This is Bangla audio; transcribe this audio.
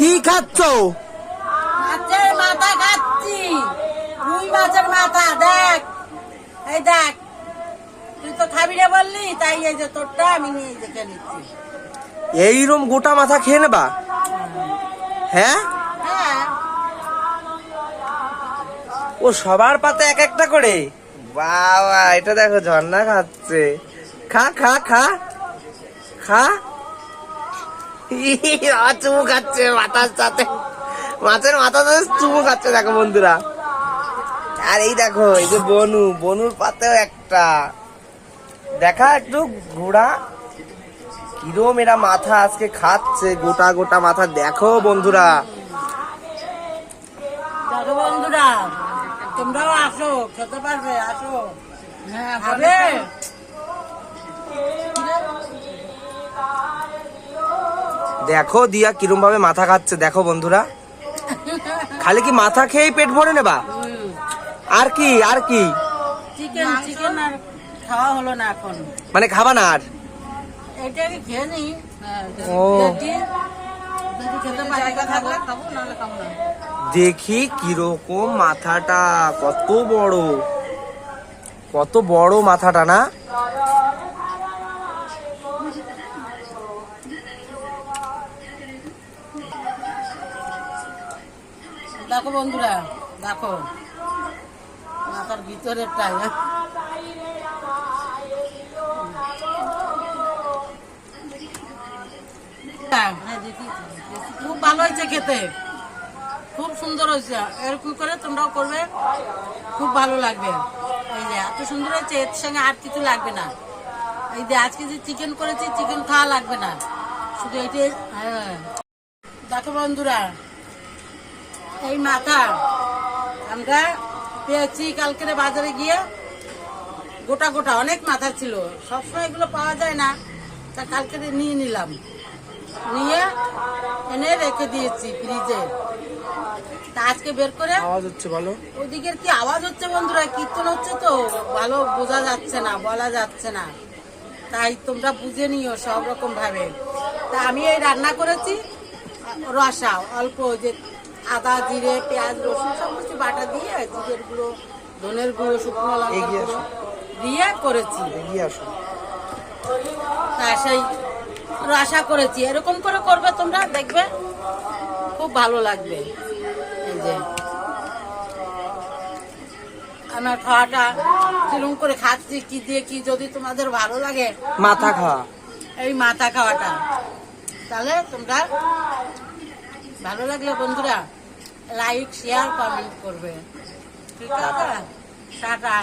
কি খাচ্ছ? মাছের মাথা খাচ্ছি। রুই মাছের মাথা দেখ। এই দেখ তুই তো খাবি না বললি তাই এই যে তোরটা আমি নিয়ে দেখে নিচ্ছি। এইরকম গোটা মাথা খেয়ে নেবা? হ্যাঁ? হ্যাঁ। ও সবার পাতে এক একটা করে? বাবা এটা দেখো ঝর্ণা খাচ্ছে। খা খা খা। খা। চুমু খাচ্ছে মাথার সাথে মাছের মাথা সাথে চুমু খাচ্ছে দেখো বন্ধুরা। আর এই দেখো এই যে বনু বনুর পাতেও একটা। দেখা একটু ঘোড়া। কিরম এরা মাথা আজকে খাচ্ছে গোটা গোটা মাথা। দেখো বন্ধুরা। দেখো বন্ধুরা তোমরাও আসো খেতে পারবে আসো। হ্যাঁ দেখো দিয়া কিরম ভাবে মাথা খাচ্ছে দেখো বন্ধুরা। খালি কি মাথা খেয়েই পেট ভরে নেবা? আর কি আর কি? চিকেন চিকেন আর খাওয়া হলো না এখন। মানে খাবা না আর? এটাকে খেয়ে নি ও। দেখি কীরকম মাথাটা কত বড়। কত বড় মাথাটা না? দেখো বন্ধুরা দেখো। মাথার ভিতরেরটাই হ্যাঁ। হ্যাঁ, খুব ভালো হয়েছে খেতে। খুব সুন্দর হয়েছে। এরকম করে তোমরাও করবে। খুব ভালো লাগবে। এই যে এত সুন্দর হয়েছে এর সঙ্গে আর কিছু লাগবে না। এই যে আজকে যে চিকেন করেছি চিকেন খাওয়া লাগবে না। শুধু এটাই হ্যাঁ। দেখো বন্ধুরা এই মাথা। আমরা পেয়েছি কালকে বাজারে গিয়ে গোটা গোটা অনেক মাথা ছিল। সবসময় এগুলো পাওয়া যায় না। তা কালকে নিয়ে নিলাম। নিয়ে এনে রেখে দিয়েছি ফ্রিজে। তা আজকে বের করে আওয়াজ হচ্ছে বলো ওদিকের কি আওয়াজ হচ্ছে বন্ধুরা? কীর্তন হচ্ছে তো। ভালো বোঝা যাচ্ছে না বলা যাচ্ছে না। তাই তোমরা বুঝে নিও সব রকম ভাবে তা আমি এই রান্না করেছি রসা অল্প যে আদা জিরে পেঁয়াজ রসুন সব কিছু বাটা দিয়ে জিরের গুঁড়ো ধনের গুঁড়ো শুকনো গুঁড়ো দিয়ে করেছি। এগিয়ে আসো তা সেই রসা করেছি। এরকম করে করবে তোমরা দেখবে? খুব ভালো লাগবে। এই যে। আমার খাওয়াটা কিরম করে খাচ্ছি কি দিয়ে কি যদি তোমাদের ভালো লাগে। মাথা খাওয়া। এই মাথা খাওয়াটা। তাহলে তোমরা ভালো লাগলে বন্ধুরা। লাইক শেয়ার কমেন্ট করবে। ঠিক আছে? টাটা।